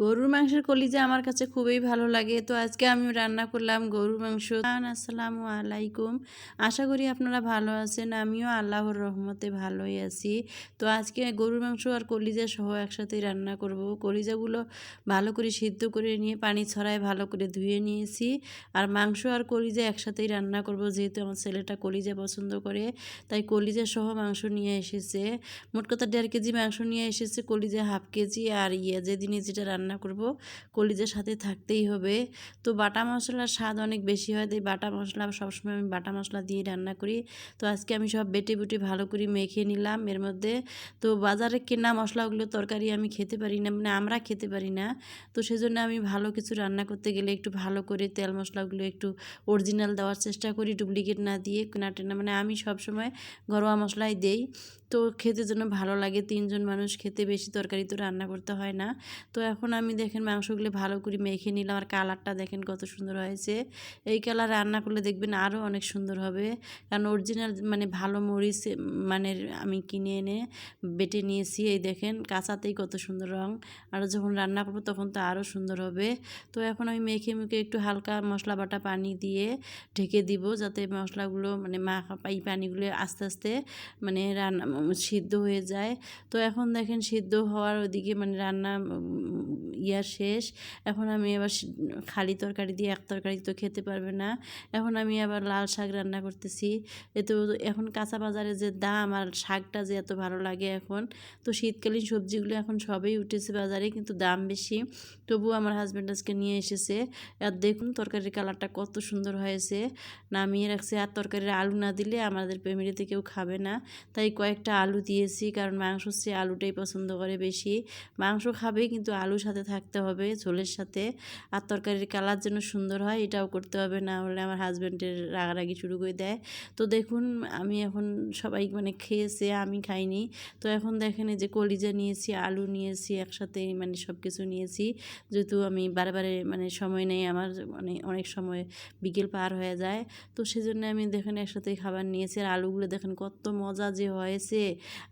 গরুর মাংসের কলিজা আমার কাছে খুবই ভালো লাগে। তো আজকে আমি রান্না করলাম গরুর মাংস। আসসালামু আলাইকুম। আশা করি আপনারা ভালো আছেন, আমিও আল্লাহর রহমতে ভালোই আছি। তো আজকে গরুর মাংস আর কলিজা সহ একসাথে রান্না করব। কলিজাগুলো ভালো করে সিদ্ধ করে নিয়ে, পানি ছড়ায় ভালো করে ধুয়ে নিয়েছি। আর মাংস আর কলিজা একসাথেই রান্না করব, যেহেতু আমার ছেলেটা কলিজা পছন্দ করে, তাই কলিজা সহ মাংস নিয়ে এসেছে। মোট কথা দেড় কেজি মাংস নিয়ে এসেছে, কলিজা হাফ কেজি। আর ইয়ে যেদিনই যেটা রান্না করব। কলিজার সাথে থাকতেই হবে। তো বাটা মশলার স্বাদ অনেক বেশি হয়, তাই বাটা মশলা সবসময় আমি বাটা মশলা দিয়ে রান্না করি। তো আজকে আমি সব বেটে বুটে ভালো করে মেখে নিলাম এর মধ্যে। তো বাজারে কেনা মশলাগুলো তরকারি আমি খেতে পারি না মানে আমরা খেতে পারি না। তো সেজন্য আমি ভালো কিছু রান্না করতে গেলে একটু ভালো করে তেল মশলাগুলো একটু অরিজিনাল দেওয়ার চেষ্টা করি ডুপ্লিকেট না দিয়ে কেনা টেনা মানে আমি সবসময় ঘরোয়া মশলাই দেই। তো খেতে যেন ভালো লাগে, তিনজন মানুষ খেতে বেশি তরকারি তো রান্না করতে হয় না। তো এখন আমি দেখেন মাংসগুলো ভালো করে মেখে নিলাম আর কালারটা দেখেন কত সুন্দর হয়েছে। এই কালার রান্না করলে দেখবেন আরও অনেক সুন্দর হবে। কারণ অরিজিনাল মানে ভালো মরিচ মানে আমি কিনে এনে বেটে নিয়েছি, এই দেখেন কাঁচাতেই কত সুন্দর রং। আর যখন রান্না করব তখন তো আরও সুন্দর হবে। তো এখন আমি মেখে মেখে একটু হালকা মশলা বাটা পানি দিয়ে ঢেকে দিব, যাতে মশলাগুলো মানে মাখা এই পানিগুলো আস্তে আস্তে মানে রান্না সিদ্ধ হয়ে যায়। তো এখন দেখেন সিদ্ধ হওয়ার ওদিকে মানে রান্না ইয়া শেষ। এখন আমি আবার খালি তরকারি দিয়ে এক তরকারি তো খেতে পারবে না। এখন আমি আবার লাল শাক রান্না করতেছি। এতে এখন কাঁচা বাজারে যে দাম আর শাকটা যে এত ভালো লাগে এখন, তো শীতকালীন সবজিগুলো এখন সবই উঠেছে বাজারে, কিন্তু দাম বেশি। তবুও আমার হাজব্যান্ড আজকে নিয়ে এসেছে। আর দেখুন তরকারির কালারটা কত সুন্দর হয়েছে। নামিয়ে রাখছে। আর তরকারির আলু না দিলে আমাদের ফ্যামিলিতে কেউ খাবে না। তাই কয়েকটা আলু দিয়েছি, কারণ মাংস সে আলুটাই পছন্দ করে বেশি। মাংস খাবে, কিন্তু আলুর সাথে থাকতে হবে, ঝোলের সাথে। আর তরকারির কালার যেন সুন্দর হয়, এটাও করতে হবে, না হলে আমার হাজব্যান্ডের রাগারাগি শুরু করে দেয়। তো দেখুন, আমি এখন সবাই মানে খেয়েছে, আমি খাইনি। তো এখন দেখেন এই যে কলিজা নিয়েছি, আলু নিয়েছি, একসাথে মানে সব কিছু নিয়েছি। যেহেতু আমি বারে মানে সময় নেই, আমার মানে অনেক সময় বিকেল পার হয়ে যায়। তো সেজন্য আমি দেখেন একসাথে খাবার নিয়েছি, আর আলুগুলো দেখেন কত মজা যে হয়েছে।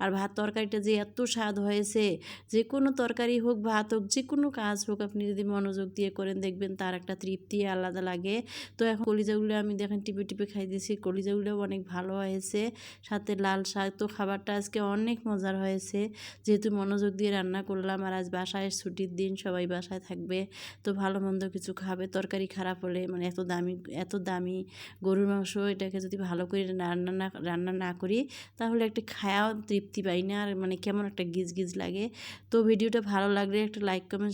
আর ভাত তরকারিটা যে এত স্বাদ হয়েছে, যে কোনো তরকারি হোক, ভাত হোক, যে কোনো কাজ হোক, আপনি যদি মনোযোগ দিয়ে করেন, দেখবেন তার একটা তৃপ্তি আলাদা লাগে। তো এখন কলিজাগুলো আমি দেখেন টিপে টিপে খাই দিয়েছি কলিজাগুলোও অনেক ভালো হয়েছে। সাথে লাল শাক, তো খাবারটা আজকে অনেক মজার হয়েছে। যেহেতু মনোযোগ দিয়ে রান্না করলাম আর আজ বাসায় ছুটির দিন, সবাই বাসায় থাকবে, তো ভালো মন্দ কিছু খাবে, তরকারি খারাপ হলে মানে এত দামি এত দামি গরুর মাংস, এটাকে যদি ভালো করে রান্না না রান্না না করি, তাহলে একটা খায়াও তৃপ্তি পাই না, আর মানে কেমন একটা গিজ গিজ লাগে। তো ভিডিওটা ভালো লাগলে একটা লাইক কমেন্ট